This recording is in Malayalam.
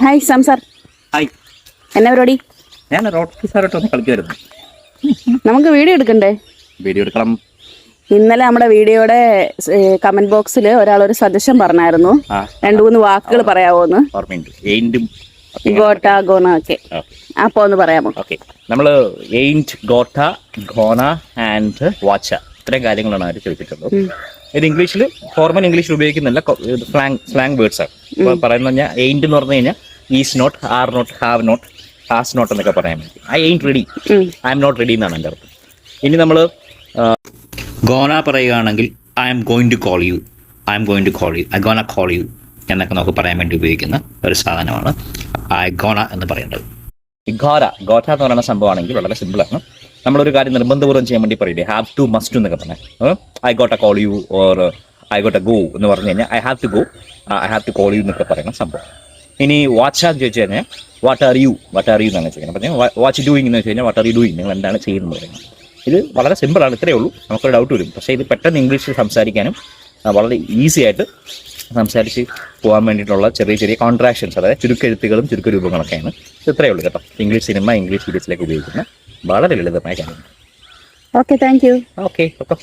ഹായ് സംസാർ ഹായ് എന്നാ പരിപാടി? ഞാൻ റോഡ് സാറായിട്ട് ഒന്ന് കളിക്കുമായിരുന്നു നമുക്ക് വീഡിയോ എടുക്കണ്ടേ? വീഡിയോ എടുക്കണം. ഇന്നലെ നമ്മുടെ വീഡിയോയുടെ കമന്റ് ബോക്സിൽ ഒരാൾ ഒരു സജഷൻ പറഞ്ഞായിരുന്നു. രണ്ടു മൂന്ന് വാക്കുകൾ പറയാമോന്ന് ഗോട്ട ഗോണ ഒക്കെ അപ്പൊ ഒന്ന് പറയാമോ? ഓക്കെ നമ്മൾ ain't gotta gonna and watch. ഇത്രയും കാര്യങ്ങളാണ് അവർ ചോദിച്ചിട്ടുള്ളത്. ഇത് ഇംഗ്ലീഷിൽ ഫോർമൽ ഇംഗ്ലീഷിൽ ഉപയോഗിക്കുന്നില്ല. സ്ലാങ് സ്ലാങ് വേർഡ്സ് ആണ്. പറയുന്ന പറയുന്നത് കഴിഞ്ഞാൽ എയിന്റ് എന്ന് പറഞ്ഞു കഴിഞ്ഞാൽ is not are not have not has not എന്നൊക്കെ പറയാൻ പറ്റും. I ain't ready. I am not ready എന്നാണ് എന്റെ അർത്ഥം. ഇനി നമ്മൾ ഗോന പറയുകയാണെങ്കിൽ I am going to call you I am going to call you I gonna call you എന്നൊക്കെ നമുക്ക് പറയാൻ വേണ്ടി ഉപയോഗിക്കുന്ന ഒരു സാധനമാണ് ഐ ഗോണ എന്ന് പറയുന്നത്. ഗോര ഗോറ്റ എന്ന് പറയുന്ന സംഭവമാണെങ്കിൽ വളരെ സിമ്പിളാണ് നമ്മളൊരു കാര്യം നിർബന്ധപൂർവം ചെയ്യാൻ വേണ്ടി പറയില്ലേ? ഹാവ് ടു മസ്റ്റ് എന്നൊക്കെ പറഞ്ഞാൽ. I got a call you or I got a go എന്ന് പറഞ്ഞു കഴിഞ്ഞാൽ I have to go I have to call you എന്നൊക്കെ പറയുന്ന സംഭവം. ഇനി വാച്ച് ചോദിച്ചു കഴിഞ്ഞാൽ what are you what are you എന്നാണ് ചോദിക്കുന്നത്. അപ്പം വാച്ച് ഡൂയിങ് എന്ന് വെച്ച് കഴിഞ്ഞാൽ വാട്ട് ആർ യു ഡൂയിങ് നിങ്ങൾ എന്താണ് ചെയ്യുന്നത് പറയുന്നത്. ഇത് വളരെ സിമ്പിളാണ് ഇത്രയേ ഉള്ളൂ. നമുക്കൊരു ഡൗട്ട് വരും. പക്ഷേ ഇത് പെട്ടെന്ന് ഇംഗ്ലീഷിൽ സംസാരിക്കാനും വളരെ ഈസി ആയിട്ട് സംസാരിച്ച് പോകാൻ വേണ്ടിയിട്ടുള്ള ചെറിയ ചെറിയ കോൺട്രാക്ഷൻസ് അതായത് ചുരുക്കെഴുത്തുകളും ചുരുക്കരൂപങ്ങളൊക്കെയാണ്. ഇത് ഇത്രയേ ഉള്ളൂ കേട്ടോ. ഇംഗ്ലീഷ് സിനിമ ഇംഗ്ലീഷ് സീരീസിലേക്ക് ഉപയോഗിക്കുന്ന വളരെ ലളിതമായ കാര്യങ്ങൾ okay thank you okay okay